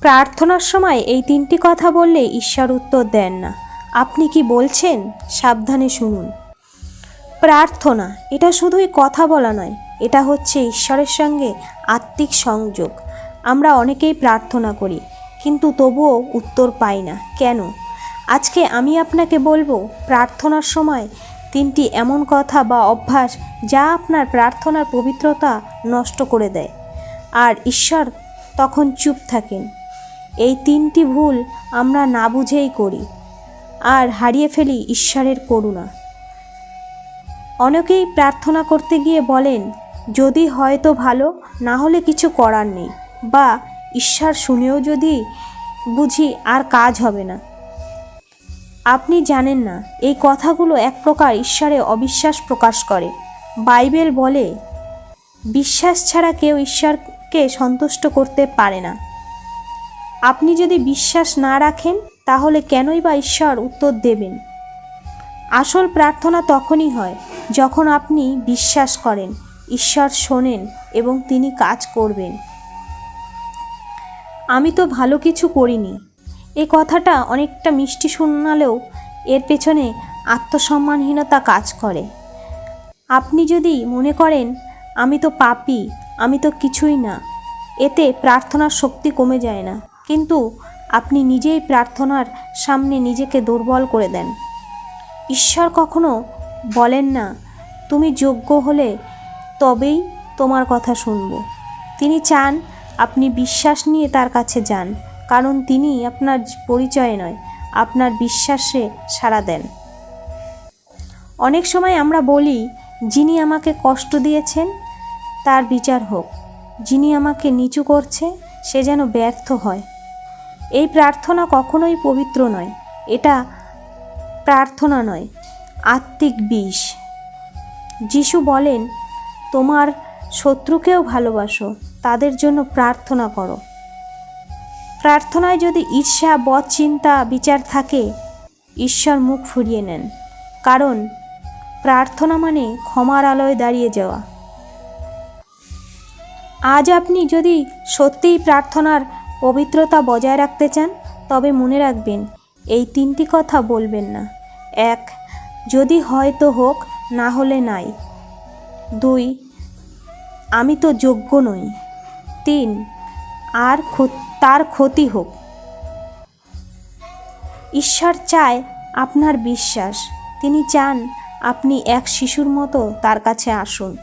প্রার্থনার সময় এই তিনটি কথা বললে ঈশ্বর উত্তর দেন না। আপনি কি বলছেন? সাবধানে শুনুন। প্রার্থনা, এটা শুধুই কথা বলা নয়, এটা হচ্ছে ঈশ্বরের সঙ্গে আত্মিক সংযোগ। আমরা অনেকেই প্রার্থনা করি, কিন্তু তবুও উত্তর পাই না। কেন? আজকে আমি আপনাকে বলব, প্রার্থনার সময় তিনটি এমন কথা বা অভ্যাস যা আপনার প্রার্থনার পবিত্রতা নষ্ট করে দেয়। আর ঈশ্বর তখন চুপ থাকেন। এই তিনটি ভুল আমরা না বুঝেই করি আর হারিয়ে ফেলি ঈশ্বরের করুণা। অনেকেই প্রার্থনা করতে গিয়ে বলেন, যদি হয়তো ভালো, না হলে কিছু করার নেই। বা, ঈশ্বর শুনেও যদি বুঝি আর কাজ হবে না। আপনি জানেন না, এই কথাগুলো এক প্রকার ঈশ্বরে অবিশ্বাস প্রকাশ করে। বাইবেল বলে, বিশ্বাস ছাড়া কেউ ঈশ্বরকে সন্তুষ্ট করতে পারে না। আপনি যদি বিশ্বাস না রাখেন, তাহলে কেনই বা ঈশ্বর উত্তর দেবেন? আসল প্রার্থনা তখনই হয় যখন আপনি বিশ্বাস করেন, ঈশ্বর শোনেন এবং তিনি কাজ করবেন। আমি তো ভালো কিছু করিনি। এ কথাটা অনেকটা মিষ্টি শোনালেও এর পেছনে আত্মসম্মানহীনতা কাজ করে। আপনি যদি মনে করেন, আমি তো পাপি, আমি তো কিছুই না, এতে প্রার্থনার শক্তি কমে যায় না। কিন্তু আপনি নিজেই প্রার্থনার সামনে নিজেকে দুর্বল করে দেন। ঈশ্বর কখনো বলেন না, তুমি যোগ্য হলে তবেই তোমার কথা শুনব। তিনি চান আপনি বিশ্বাস নিয়ে তার কাছে যান, কারণ তিনি আপনার পরিচয় নয়, আপনার বিশ্বাসে সাড়া দেন। অনেক সময় আমরা বলি, যিনি আমাকে কষ্ট দিয়েছেন, তার বিচার হোক। যিনি আমাকে নিচু করছে, সে যেন ব্যর্থ হয়। এই প্রার্থনা কখনোই পবিত্র নয়, এটা প্রার্থনা নয়, আত্মিক বিষ। যিশু বলেন, তোমার শত্রুকেও ভালোবাসো, তাদের জন্য প্রার্থনা করো। প্রার্থনায় যদি ঈর্ষা, বদ চিন্তা, বিচার থাকে, ঈশ্বর মুখ ফুরিয়ে নেন। কারণ, প্রার্থনা মানে ক্ষমার আলোয় দাঁড়িয়ে যাওয়া। আজ আপনি যদি সত্যিই প্রার্থনার পবিত্রতা বজায় রাখতে চান, তবে মনে রাখবেন, এই তিনটি কথা বলবেন না। এক, যদি হয়তো হোক, না হলে নাই। দুই, আমি তো যোগ্য নই। তিন, আর তার ক্ষতি হোক। ঈশ্বর চায় আপনার বিশ্বাস। তিনি চান আপনি এক শিশুর মতো তার কাছে আসুন।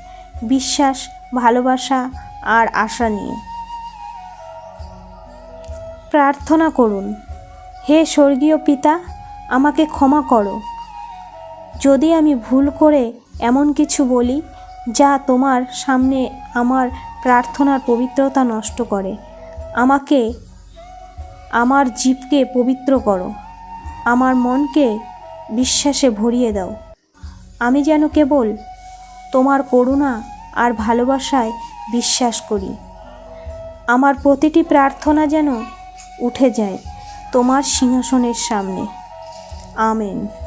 বিশ্বাস, ভালোবাসা আর আশা নিয়ে। প্রার্থনা করুন। হে স্বর্গীয় পিতা, আমাকে ক্ষমা করো। যদি আমি ভুল করে এমন কিছু বলি, যা তোমার সামনে আমার প্রার্থনার পবিত্রতা নষ্ট করে, আমাকে, আমার জীবকে পবিত্র করো। আমার মনকে বিশ্বাসে ভরিয়ে দাও। আমি যেন কেবল তোমার করুণা আর ভালোবাসায় বিশ্বাস করি। আমার প্রতিটি প্রার্থনা যেন উঠে যায় তোমার সিংহাসনের সামনে। আমেন।